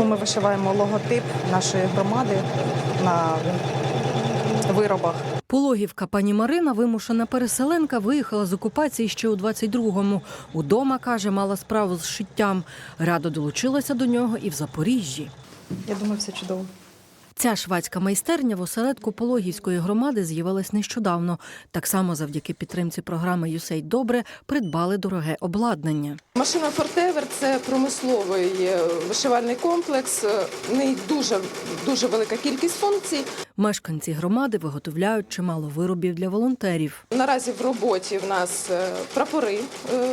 Ми вишиваємо логотип нашої громади на виробах. Пологівка пані Марина, вимушена переселенка, виїхала з окупації ще у 22-му. Удома, каже, мала справу з шиттям. Радо долучилася до нього і в Запоріжжі. Я думаю, все чудово. Ця швадська майстерня в осередку Пологівської громади з'явилась нещодавно. Так само завдяки підтримці програми «Юсей Добре придбали дороге обладнання. Машина Фортевер це промисловий е, вишивальний комплекс. е, В неї дуже дуже велика кількість функцій. Мешканці громади виготовляють чимало виробів для волонтерів. Наразі в роботі в нас е, прапори, е,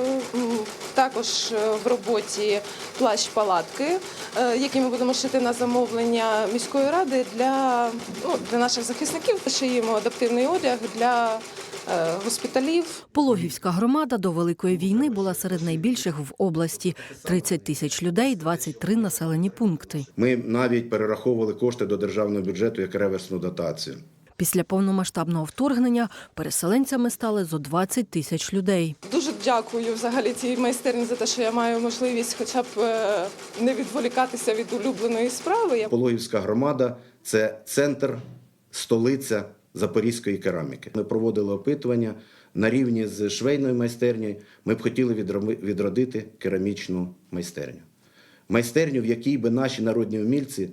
також е, в роботі плащ-палатки, е, які ми будемо шити на замовлення міської ради для, ну, для наших захисників. Шиємо адаптивний одяг для госпіталів. Пологівська громада до Великої війни була серед найбільших в області. 30 тисяч людей, 23 населені пункти. Ми навіть перераховували кошти до державного бюджету як реверсну дотацію. Після повномасштабного вторгнення переселенцями стали зо 20 тисяч людей. Дуже дякую взагалі цій майстерні за те, що я маю можливість хоча б е, не відволікатися від улюбленої справи. Пологівська громада це центр, столиця запорізької кераміки. Ми проводили опитування на рівні з швейною майстернею. Ми б хотіли відродити керамічну майстерню. Майстерню, в якій би наші народні умільці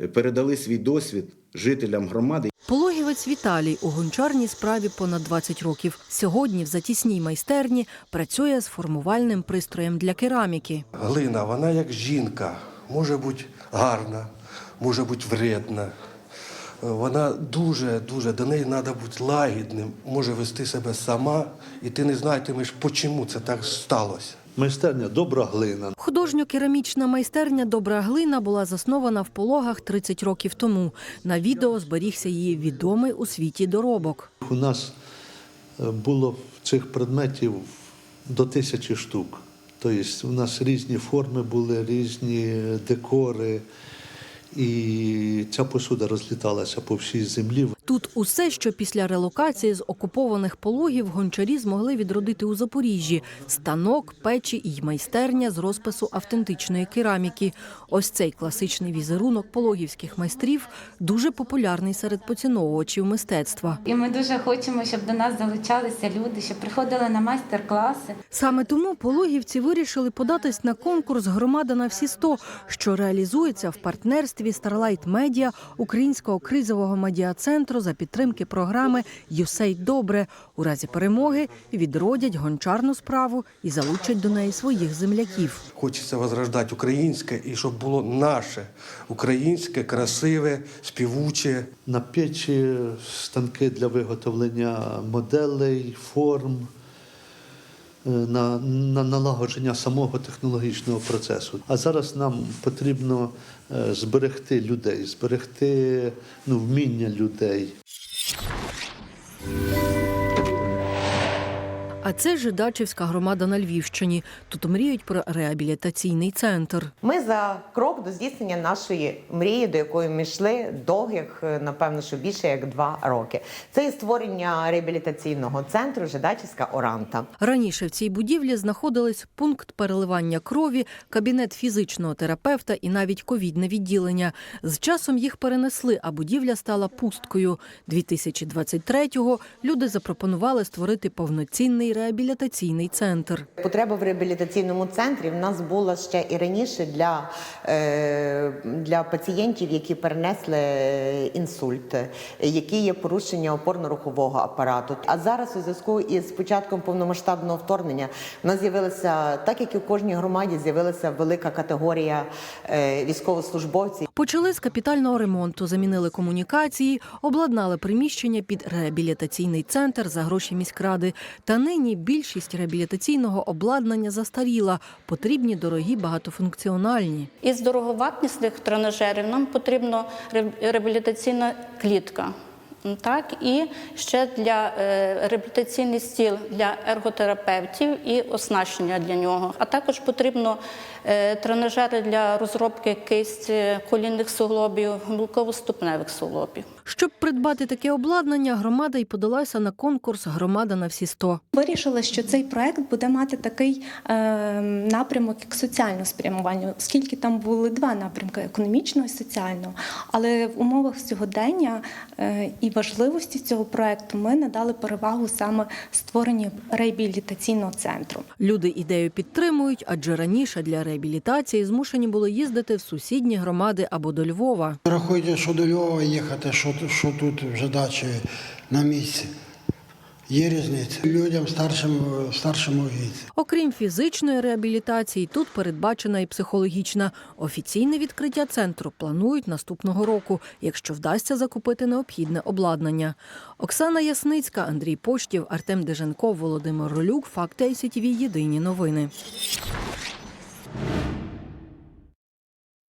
е, передали свій досвід жителям громади. Пологівець Віталій у гончарній справі понад 20 років. Сьогодні в затісній майстерні працює з формувальним пристроєм для кераміки. Глина, вона як жінка, може бути гарна, може бути вредна. Вона дуже, дуже до неї треба бути лагідним, може вести себе сама, і ти не знатимеш, чому це так сталося. Майстерня добра глина. Художньо-керамічна майстерня Добра глина була заснована в пологах 30 років тому. На відео зберігся її відомий у світі доробок. У нас е, було цих предметів до тисячі штук. Тобто у нас різні форми були, різні декори. І ця посуда розліталася по всій землі. Тут усе, що після релокації з окупованих пологів гончарі змогли відродити у Запоріжжі: станок, печі і майстерня з розпису автентичної кераміки. Ось цей класичний візерунок пологівських майстрів дуже популярний серед поціновувачів мистецтва. І ми дуже хочемо, щоб до нас залучалися люди, щоб приходили на майстер-класи. Саме тому пологівці вирішили податись на конкурс Громада на всі 100», що реалізується в партнерстві Starlight Media Українського кризового медіа-центру за підтримки програми «Юсей Добре. У разі перемоги відродять гончарну справу і залучать до неї своїх земляків. Хочеться возрождати українське і щоб було наше українське, красиве, співуче. На печі станки для виготовлення моделей, форм, на, на налагодження самого технологічного процесу. А зараз нам потрібно е, зберегти людей, зберегти ну, вміння людей. А це Жидачівська громада на Львівщині. Тут мріють про реабілітаційний центр. Ми за крок до здійснення нашої мрії, до якої ми йшли довгих, е, напевно, що більше як два роки. Це є створення реабілітаційного центру Жидачівська Оранта. Раніше в цій будівлі знаходились пункт переливання крові, кабінет фізичного терапевта і навіть ковідне відділення. З часом їх перенесли, а будівля стала пусткою. 2023-го люди запропонували створити повноцінний реабілітаційний центр. Потреба в реабілітаційному центрі в нас була ще і раніше для, е, для пацієнтів, які перенесли інсульт, е, які є порушення опорно-рухового апарату. А зараз у зв'язку із початком повномасштабного вторгнення в нас з'явилася, так як і в кожній громаді, з'явилася велика категорія е, військовослужбовців. Почали з капітального ремонту, замінили комунікації, обладнали приміщення під реабілітаційний центр за гроші міськради. Та нині більшість реабілітаційного обладнання застаріла. Потрібні дорогі багатофункціональні. Із дороговартісних тренажерів нам потрібна ре- реабілітаційна клітка. Так, і ще для е, реабілітаційний стіл для ерготерапевтів і оснащення для нього. А також потрібно е, тренажери для розробки кисть е, колінних суглобів, гнилково-ступневих суглобів. Щоб придбати таке обладнання, громада й подалася на конкурс Громада на всі 100». Вирішили, що цей проект буде мати такий е, напрямок, як соціальне спрямування, оскільки там були два напрямки економічного і соціального. Але в умовах сьогодення е, і важливості цього проекту ми надали перевагу саме створенню реабілітаційного центру. Люди ідею підтримують, адже раніше для реабілітації змушені були їздити в сусідні громади або до Львова. Рахуйте, що до Львова їхати, що, що тут вже дачі на місці. Є різниця. Людям старшим, старшому віці. Окрім фізичної реабілітації, тут передбачена і психологічна. Офіційне відкриття центру планують наступного року, якщо вдасться закупити необхідне обладнання. Оксана Ясницька, Андрій Почтів, Артем Деженков, Володимир Ролюк. Факти ICTV. Єдині новини.